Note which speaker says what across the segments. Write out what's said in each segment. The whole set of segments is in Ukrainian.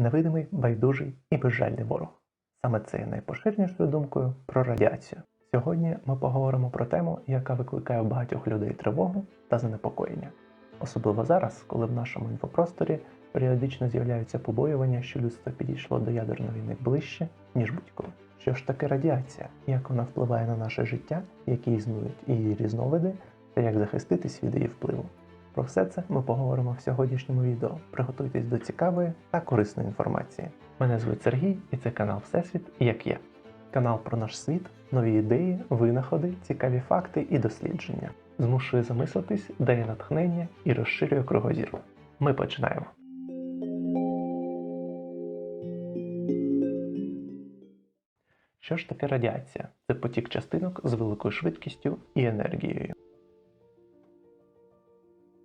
Speaker 1: невидимий, байдужий і безжальний ворог. Саме це є найпоширенішою думкою про радіацію. Сьогодні ми поговоримо про тему, яка викликає у багатьох людей тривогу та занепокоєння. Особливо зараз, коли в нашому інфопросторі періодично з'являються побоювання, що людство підійшло до ядерної війни ближче, ніж будь-коли. Що ж таке радіація, як вона впливає на наше життя, які існують її різновиди, та як захиститись від її впливу. Про все це ми поговоримо в сьогоднішньому відео. Приготуйтесь до цікавої та корисної інформації. Мене звуть Сергій і це канал Всесвіт як є. Канал про наш світ, нові ідеї, винаходи, цікаві факти і дослідження. Змушує замислитись, дає натхнення і розширює кругозір. Ми починаємо. Що ж таке радіація? Це потік частинок з великою швидкістю і енергією.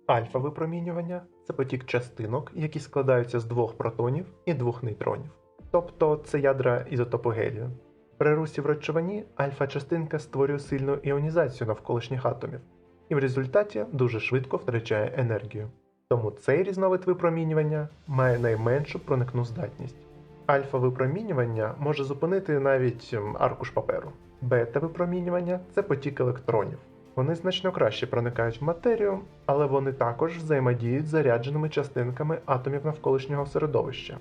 Speaker 1: Альфа-випромінювання це потік частинок, які складаються з двох протонів і двох нейтронів. Тобто це ядра ізотопу гелію. При русі в речовині альфа-частинка створює сильну іонізацію навколишніх атомів і в результаті дуже швидко втрачає енергію. Тому цей різновид випромінювання має найменшу проникну здатність. Альфа-випромінювання може зупинити навіть аркуш паперу. Бета-випромінювання це потік електронів. Вони значно краще проникають в матерію, але вони також взаємодіють з зарядженими частинками атомів навколишнього середовища,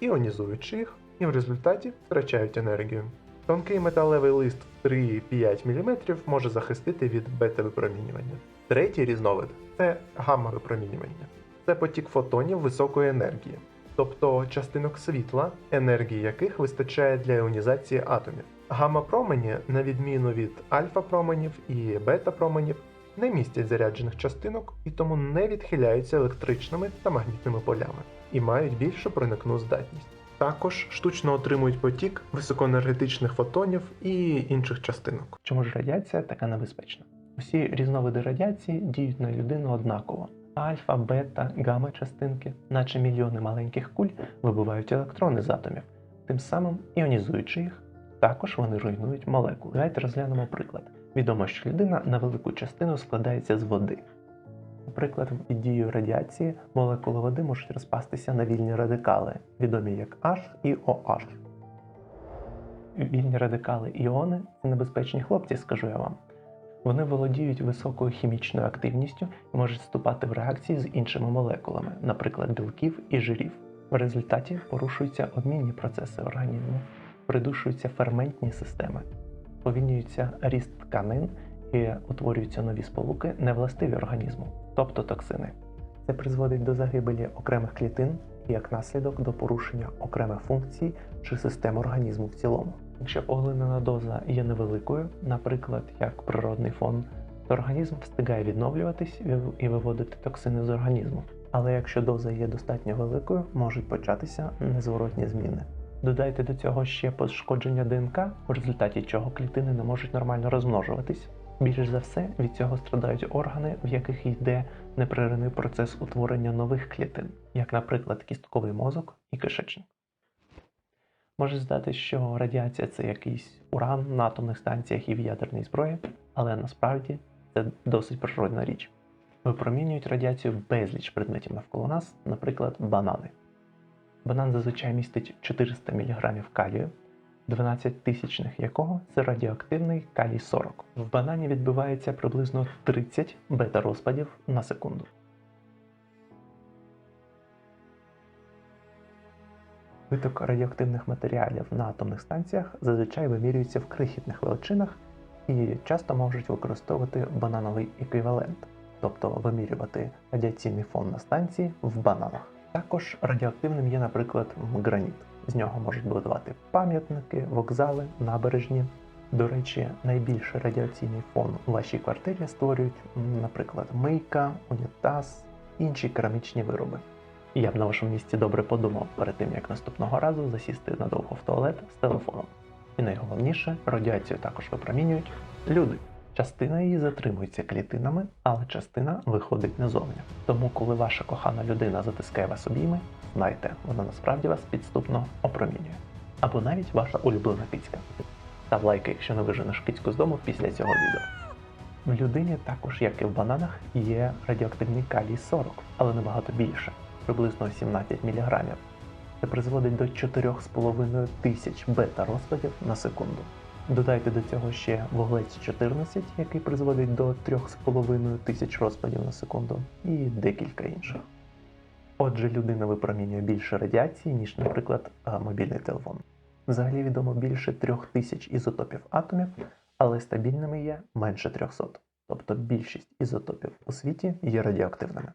Speaker 1: іонізуючи їх і в результаті втрачають енергію. Тонкий металевий лист в 3-5 мм може захистити від бета-випромінювання. Третій різновид це гамма-випромінювання. Це потік фотонів високої енергії, тобто частинок світла, енергії яких вистачає для іонізації атомів. Гамма-промені, на відміну від альфа-променів і бета-променів, не містять заряджених частинок і тому не відхиляються електричними та магнітними полями і мають більшу проникну здатність. Також штучно отримують потік високоенергетичних фотонів і інших частинок. Чому ж радіація така небезпечна? Усі різновиди радіації діють на людину однаково. Альфа, бета, гамма частинки, наче мільйони маленьких куль, вибивають електрони з атомів, тим самим іонізуючи їх. Також вони руйнують молекули. Давайте розглянемо приклад. Відомо, що людина на велику частину складається з води. Наприклад, під дією радіації молекули води можуть розпастися на вільні радикали, відомі як H і OH. Вільні радикали іони це небезпечні хлопці, скажу я вам. Вони володіють високою хімічною активністю і можуть вступати в реакції з іншими молекулами, наприклад, білків і жирів. В результаті порушуються обмінні процеси організму, придушуються ферментні системи, повільнюється ріст тканин і утворюються нові сполуки, невластиві організму, тобто токсини. Це призводить до загибелі окремих клітин і як наслідок до порушення окремих функцій чи систем організму в цілому. Якщо поглинена доза є невеликою, наприклад, як природний фон, то організм встигає відновлюватись і- виводити токсини з організму. Але якщо доза є достатньо великою, можуть початися незворотні зміни. Додайте до цього ще пошкодження ДНК, в результаті чого клітини не можуть нормально розмножуватись. Більш за все від цього страдають органи, в яких йде непреривний процес утворення нових клітин, як, наприклад, кістковий мозок і кишечник. Може здатись, що радіація це якийсь уран на атомних станціях і в ядерній зброї, але насправді це досить природна річ. Випромінюють радіацію безліч предметів навколо нас, наприклад, банани. Банан зазвичай містить 400 мг калію, 12 тисячних якого це радіоактивний калій 40. В банані відбувається приблизно 30 бета-розпадів на секунду. Виток радіоактивних матеріалів на атомних станціях зазвичай вимірюється в крихітних величинах і часто можуть використовувати банановий еквівалент, тобто вимірювати радіаційний фон на станції в бананах. Також радіоактивним є, наприклад, граніт. З нього можуть будувати пам'ятники, вокзали, набережні. До речі, найбільший радіаційний фон у вашій квартирі створюють, наприклад, мийка, унітаз, інші керамічні вироби. Я б на вашому місці добре подумав перед тим, як наступного разу засісти надовго в туалет з телефоном. І найголовніше, радіацію також випромінюють люди. Частина її затримується клітинами, але частина виходить назовні. Тому, коли ваша кохана людина затискає вас обійми, знайте, вона насправді вас підступно опромінює. Або навіть ваша улюблена кицька. Став лайки, якщо не виженеш кицьку з дому після цього відео. В людині також, як і в бананах, є радіоактивний калій 40, але набагато більше, приблизно 17 мг. Це призводить до 4,5 тисяч бета-розпадів на секунду. Додайте до цього ще вуглець 14, який призводить до 3,5 тисяч розпадів на секунду, і декілька інших. Отже, людина випромінює більше радіації, ніж, наприклад, мобільний телефон. Взагалі відомо більше 3000 ізотопів атомів, але стабільними є менше 300, тобто більшість ізотопів у світі є радіоактивними.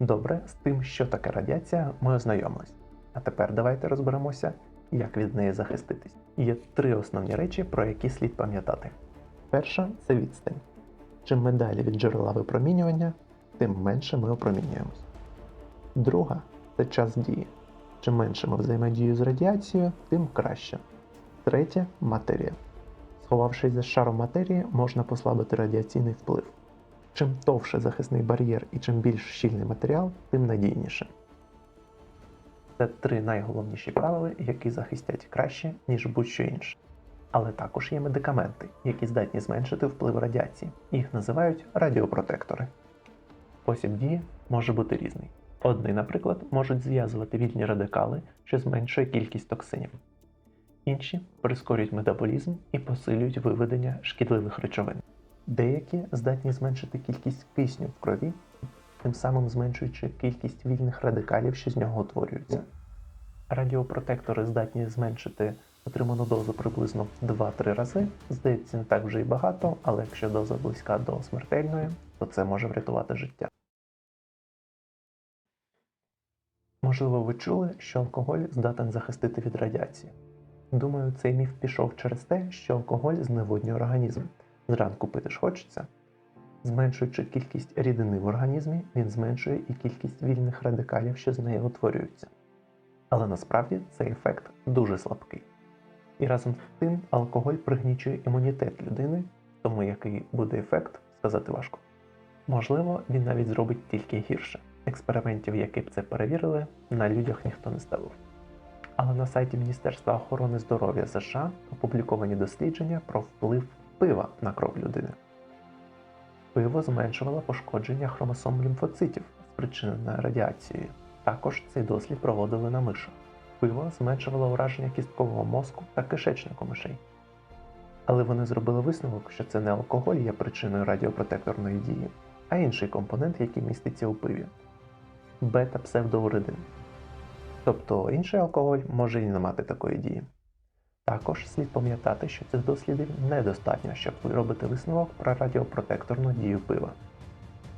Speaker 1: Добре, з тим, що таке радіація, ми ознайомились. А тепер давайте розберемося, як від неї захиститись. Є три основні речі, про які слід пам'ятати. Перша це відстань. Чим ми далі від джерела випромінювання, тим менше ми опромінюємось. Друга це час дії. Чим менше ми взаємодіємо з радіацією, тим краще. Третє матерія. Сховавшись за шаром матерії, можна послабити радіаційний вплив. Чим товше захисний бар'єр і чим більш щільний матеріал, тим надійніше. Це три найголовніші правила, які захистять краще, ніж будь-що інше. Але також є медикаменти, які здатні зменшити вплив радіації. Їх називають радіопротектори. Спосіб дії може бути різний. Одні, наприклад, можуть зв'язувати вільні радикали, що зменшує кількість токсинів. Інші прискорюють метаболізм і посилюють виведення шкідливих речовин. Деякі здатні зменшити кількість кисню в крові, тим самим зменшуючи кількість вільних радикалів, що з нього утворюються. Радіопротектори здатні зменшити отриману дозу приблизно 2-3 рази. Здається, не так вже і багато, але якщо доза близька до смертельної, то це може врятувати життя. Можливо, ви чули, що алкоголь здатен захистити від радіації. Думаю, цей міф пішов через те, що алкоголь зневоднює організм. Зранку пити ж хочеться. Зменшуючи кількість рідини в організмі, він зменшує і кількість вільних радикалів, що з неї утворюються. Але насправді цей ефект дуже слабкий. І разом з тим алкоголь пригнічує імунітет людини, тому який буде ефект, сказати важко. Можливо, він навіть зробить тільки гірше. Експериментів, які б це перевірили, на людях ніхто не ставив. Але на сайті Міністерства охорони здоров'я США опубліковані дослідження про вплив пива на кров людини. Пиво зменшувало пошкодження хромосом лімфоцитів, спричинене радіацією. Також цей дослід проводили на мишах. Пиво зменшувало ураження кісткового мозку та кишечнику мишей. Але вони зробили висновок, що це не алкоголь є причиною радіопротекторної дії, а інший компонент, який міститься у пиві бета-псевдоуридин. Тобто інший алкоголь може і не мати такої дії. Також слід пам'ятати, що цих дослідів недостатньо, щоб виробити висновок про радіопротекторну дію пива.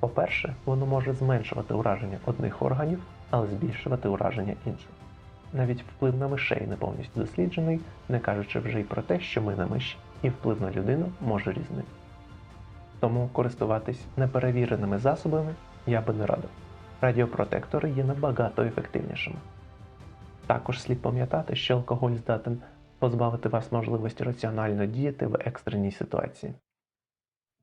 Speaker 1: По-перше, воно може зменшувати ураження одних органів, але збільшувати ураження інших. Навіть вплив на мишей не повністю досліджений, не кажучи вже й про те, що ми на миші, і вплив на людину може різнити. Тому користуватись неперевіреними засобами я би не радив. Радіопротектори є набагато ефективнішими. Також слід пам'ятати, що алкоголь здатен позбавити вас можливості раціонально діяти в екстреній ситуації.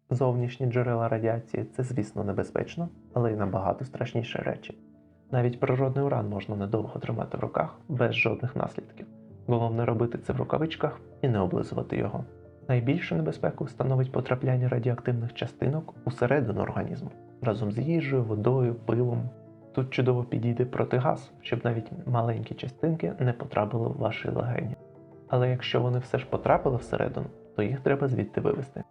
Speaker 1: Зовнішні джерела радіації це, звісно, небезпечно, але й набагато страшніші речі. Навіть природний уран можна недовго тримати в руках без жодних наслідків. Головне робити це в рукавичках і не облизувати його. Найбільшу небезпеку становить потрапляння радіоактивних частинок усередину організму разом з їжею, водою, пивом. Тут чудово підійде протигаз, щоб навіть маленькі частинки не потрапили в ваші легені. Але якщо вони все ж потрапили всередину, то їх треба звідти вивести.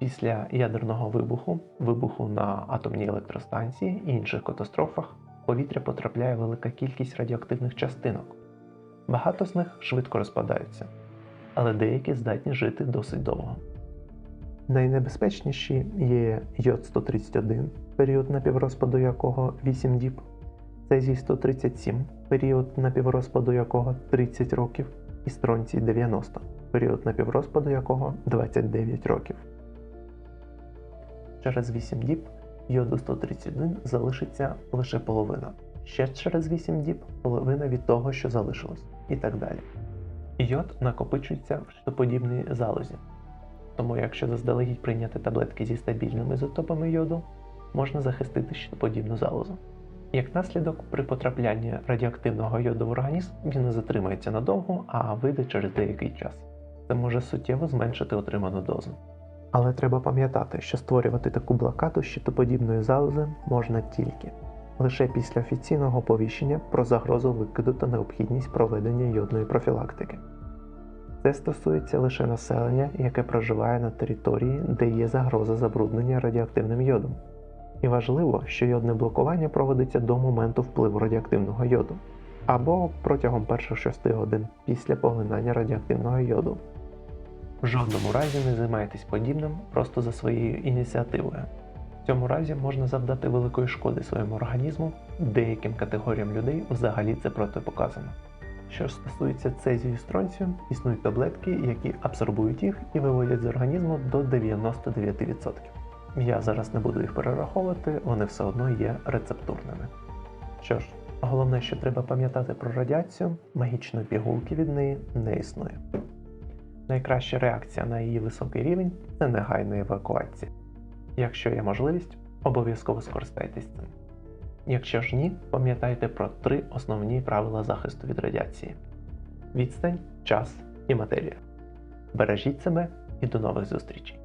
Speaker 1: Після ядерного вибуху, вибуху на атомній електростанції і інших катастрофах, в повітря потрапляє велика кількість радіоактивних частинок. Багато з них швидко розпадаються, але деякі здатні жити досить довго. Найнебезпечніші є йод 131, період напіврозпаду якого 8 діб, цезій 137, період напіврозпаду якого 30 років, і стронцій 90, період напіврозпаду якого 29 років. Через 8 діб йоду 131 залишиться лише половина. Ще через 8 діб половина від того, що залишилось, і так далі. Йод накопичується в щитоподібній залозі. Тому, якщо заздалегідь прийняти таблетки зі стабільними ізотопами йоду, можна захистити щитоподібну залозу. Як наслідок, при потраплянні радіоактивного йоду в організм він не затримається надовго, а вийде через деякий час. Це може суттєво зменшити отриману дозу. Але треба пам'ятати, що створювати таку блокаду щитоподібної залози можна тільки лише після офіційного оповіщення про загрозу викиду та необхідність проведення йодної профілактики. Це стосується лише населення, яке проживає на території, де є загроза забруднення радіоактивним йодом. І важливо, що йодне блокування проводиться до моменту впливу радіоактивного йоду або протягом перших 6 годин після поглинання радіоактивного йоду. В жодному разі не займайтесь подібним просто за своєю ініціативою. В цьому разі можна завдати великої шкоди своєму організму, деяким категоріям людей взагалі це протипоказано. Що ж стосується цезію і стронцію, існують таблетки, які абсорбують їх і виводять з організму до 99%. Я зараз не буду їх перераховувати, вони все одно є рецептурними. Що ж, головне, що треба пам'ятати про радіацію, магічної пігулки від неї не існує. Найкраща реакція на її високий рівень це негайна евакуація. Якщо є можливість, обов'язково скористайтесь цим. Якщо ж ні, пам'ятайте про три основні правила захисту від радіації: відстань, час і матерія. Бережіть себе і до нових зустрічей!